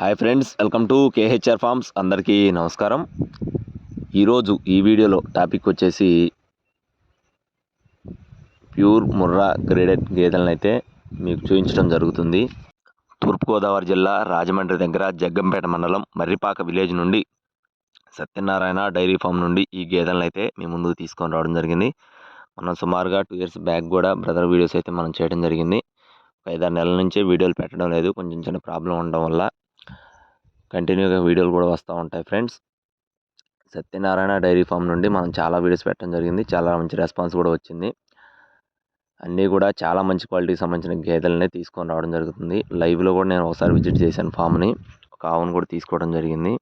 Hi friends welcome to KHR farms. అందరికీ నమస్కారం. ఈరోజు ఈ వీడియోలో టాపిక్ వచ్చేసి ప్యూర్ ముర్రా గ్రేడెడ్ గేదెలను అయితే మీకు చూపించడం జరుగుతుంది. తూర్పుగోదావరి జిల్లా రాజమండ్రి దగ్గర జగ్గంపేట మండలం మర్రిపాక విలేజ్ నుండి సత్యనారాయణ డైరీ ఫామ్ నుండి ఈ గేదెలను అయితే మీ ముందుకు తీసుకొని రావడం జరిగింది. మనం సుమారుగా టూ ఇయర్స్ బ్యాక్ కూడా బ్రదర్ వీడియోస్ అయితే మనం చేయడం జరిగింది. ఒక ఐదారు నెలల నుంచే వీడియోలు పెట్టడం లేదు. కొంచెం చిన్న ప్రాబ్లం ఉండడం వల్ల కంటిన్యూగా వీడియోలు కూడా వస్తూ ఉంటాయి ఫ్రెండ్స్. సత్యనారాయణ డైరీ ఫామ్ నుండి మనం చాలా వీడియోస్ పెట్టడం జరిగింది. చాలా మంచి రెస్పాన్స్ కూడా వచ్చింది. అన్నీ కూడా చాలా మంచి క్వాలిటీకి సంబంధించిన గేదెలనే తీసుకొని రావడం జరుగుతుంది. లైవ్లో కూడా నేను ఒకసారి విజిట్ చేశాను ఫామ్ని. ఒక ఆవును కూడా తీసుకోవడం జరిగింది.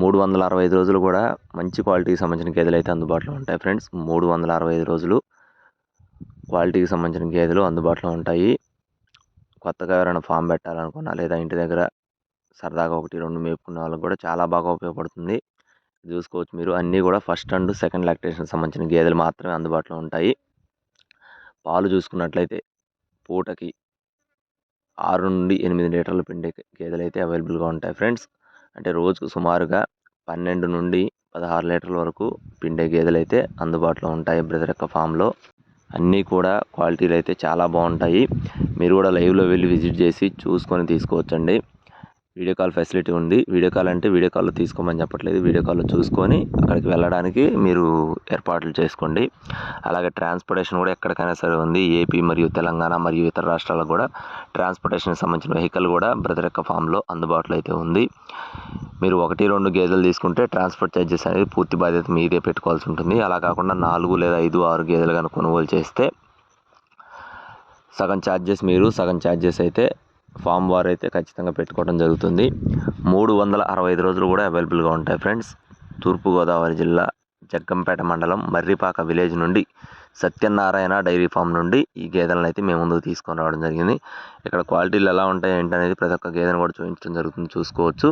మూడు వందల అరవై ఐదు రోజులు కూడా మంచి క్వాలిటీకి సంబంధించిన గేదెలు అయితే అందుబాటులో ఉంటాయి ఫ్రెండ్స్. మూడు వందల అరవై ఐదు రోజులు క్వాలిటీకి సంబంధించిన గేదెలు అందుబాటులో ఉంటాయి. కొత్తగా ఎవరైనా ఫామ్ పెట్టాలనుకున్నా లేదా ఇంటి దగ్గర సరదాగా ఒకటి రెండు మేపుకునే వాళ్ళకి కూడా చాలా బాగా ఉపయోగపడుతుంది. చూసుకోవచ్చు మీరు. అన్నీ కూడా ఫస్ట్ అండ్ సెకండ్ లాక్టేషన్ సంబంధించిన గేదెలు మాత్రమే అందుబాటులో ఉంటాయి. పాలు చూసుకున్నట్లయితే పూటకి ఆరు నుండి ఎనిమిది లీటర్లు పిండే గేదెలు అయితే అవైలబుల్గా ఉంటాయి ఫ్రెండ్స్. అంటే రోజుకు సుమారుగా పన్నెండు నుండి పదహారు లీటర్ల వరకు పిండే గేదెలు అయితే అందుబాటులో ఉంటాయి బ్రదర్ యొక్క ఫామ్లో. అన్నీ కూడా క్వాలిటీలు అయితే చాలా బాగుంటాయి. మీరు కూడా లైవ్లో వెళ్ళి విజిట్ చేసి చూసుకొని తీసుకోవచ్చండి. వీడియో కాల్ ఫెసిలిటీ ఉంది. వీడియో కాల్ అంటే వీడియో కాల్లో తీసుకోమని చెప్పట్లేదు. వీడియో కాల్లో చూసుకొని అక్కడికి వెళ్ళడానికి మీరు ఏర్పాట్లు చేసుకోండి. అలాగే ట్రాన్స్పోర్టేషన్ కూడా ఎక్కడికైనా సరే ఉంది. ఏపీ మరియు తెలంగాణ మరియు ఇతర రాష్ట్రాలకు కూడా ట్రాన్స్పోర్టేషన్కి సంబంధించిన వెహికల్ కూడా బ్రదర్ యొక్క ఫామ్లో అందుబాటులో అయితే ఉంది. మీరు ఒకటి రెండు గేదెలు తీసుకుంటే ట్రాన్స్పోర్ట్ ఛార్జెస్ అనేది పూర్తి బాధ్యత మీదే పెట్టుకోవాల్సి ఉంటుంది. అలా కాకుండా నాలుగు లేదా ఐదు ఆరు గేదెలు కనుక కొనుగోలు చేస్తే సగం ఛార్జెస్ మీరు సగం ఛార్జెస్ అయితే ఫామ్ వారు అయితే ఖచ్చితంగా పెట్టుకోవడం జరుగుతుంది. మూడు వందల అరవై ఐదు రోజులు కూడా అవైలబుల్గా ఉంటాయి ఫ్రెండ్స్ తూర్పుగోదావరి జిల్లా జగ్గంపేట మండలం మర్రిపాక విలేజ్ నుండి సత్యనారాయణ డైరీ ఫామ్ నుండి ఈ గేదెలను అయితే మేము ముందుకు తీసుకొని రావడం జరిగింది. ఇక్కడ క్వాలిటీలు ఎలా ఉంటాయి ఏంటనేది ప్రతి ఒక్క గేదెను కూడా చూపించడం జరుగుతుంది చూసుకోవచ్చు.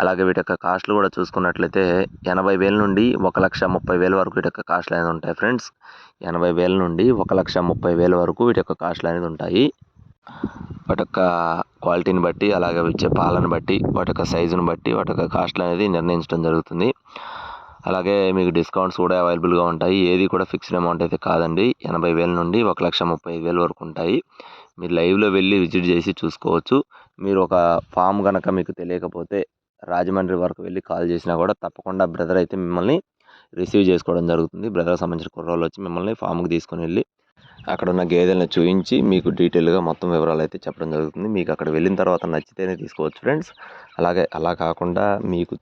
అలాగే వీటి యొక్క కాస్ట్లు కూడా చూసుకున్నట్లయితే ఎనభై వేల నుండి ఒక లక్ష ముప్పై వేల వరకు వీటి యొక్క కాస్ట్లు అనేది ఉంటాయి ఫ్రెండ్స్. ఎనభై వేల నుండి ఒక లక్ష ముప్పై వేల వరకు వీటి యొక్క కాస్ట్లు అనేది ఉంటాయి. వాటి యొక్క క్వాలిటీని బట్టి అలాగే ఇచ్చే పాలను బట్టి వాటి యొక్క సైజుని బట్టి వాటి యొక్క కాస్ట్లు అనేది నిర్ణయించడం జరుగుతుంది. అలాగే మీకు డిస్కౌంట్స్ కూడా అవైలబుల్గా ఉంటాయి. ఏది కూడా ఫిక్స్డ్ అమౌంట్ అయితే కాదండి. ఎనభై వేల నుండి ఒక లక్ష ముప్పై ఐదు వేల వరకు ఉంటాయి. మీరు లైవ్లో వెళ్ళి విజిట్ చేసి చూసుకోవచ్చు. మీరు ఒక ఫామ్ కనుక మీకు తెలియకపోతే రాజమండ్రి వరకు వెళ్ళి కాల్ చేసినా కూడా తప్పకుండా బ్రదర్ అయితే మిమ్మల్ని రిసీవ్ చేసుకోవడం జరుగుతుంది. బ్రదర్కి సంబంధించిన కుర్రోళ్ళు వచ్చి మిమ్మల్ని ఫామ్కి తీసుకొని వెళ్ళి అక్కడ ఉన్న గేదెలను చూపించి మీకు డీటెయిల్గా మొత్తం వివరాలు అయితే చెప్పడం జరుగుతుంది. మీకు అక్కడ వెళ్ళిన తర్వాత నచ్చితేనే తీసుకోవచ్చు ఫ్రెండ్స్. అలాగే అలా కాకుండా మీకు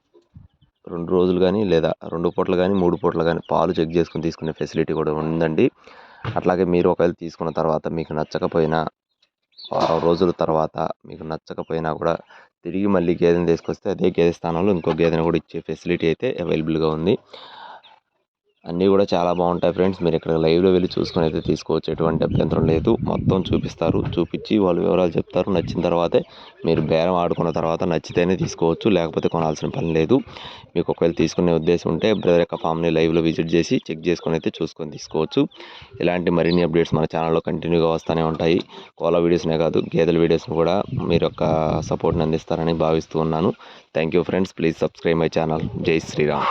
రెండు రోజులు కానీ లేదా రెండు పూటలు కానీ మూడు పూటలు కానీ పాలు చెక్ చేసుకుని తీసుకునే ఫెసిలిటీ కూడా ఉందండి. అట్లాగే మీరు ఒకవేళ తీసుకున్న తర్వాత మీకు నచ్చకపోయినా వారం రోజుల తర్వాత మీకు నచ్చకపోయినా కూడా తిరిగి మళ్ళీ గేదెని తీసుకొస్తే అదే గేదె స్థానంలో ఇంకో గేదెని కూడా ఇచ్చే ఫెసిలిటీ అయితే అవైలబుల్గా ఉంది. అన్నీ కూడా చాలా బాగుంటాయి ఫ్రెండ్స్. మీరు ఇక్కడ లైవ్లో వెళ్ళి చూసుకొని అయితే తీసుకోవచ్చు. ఎటువంటి అభ్యంతరం లేదు. మొత్తం చూపిస్తారు. చూపించి వాళ్ళు వివరాలు చెప్తారు. నచ్చిన తర్వాతే మీరు బేరం ఆడుకున్న తర్వాత నచ్చితేనే తీసుకోవచ్చు. లేకపోతే కొనాల్సిన పని లేదు. మీకు ఒకవేళ తీసుకునే ఉద్దేశం ఉంటే బ్రదర్ యొక్క ఫామ్ని లైవ్లో విజిట్ చేసి చెక్ చేసుకొని అయితే చూసుకొని తీసుకోవచ్చు. ఇలాంటి మరిన్ని అప్డేట్స్ మన ఛానల్లో కంటిన్యూగా వస్తూనే ఉంటాయి. కోల వీడియోస్నే కాదు గేదెల వీడియోస్ని కూడా మీరు యొక్క సపోర్ట్ని అందిస్తారని భావిస్తూ ఉన్నాను. Thank you friends. Please subscribe my channel. జై శ్రీరామ్.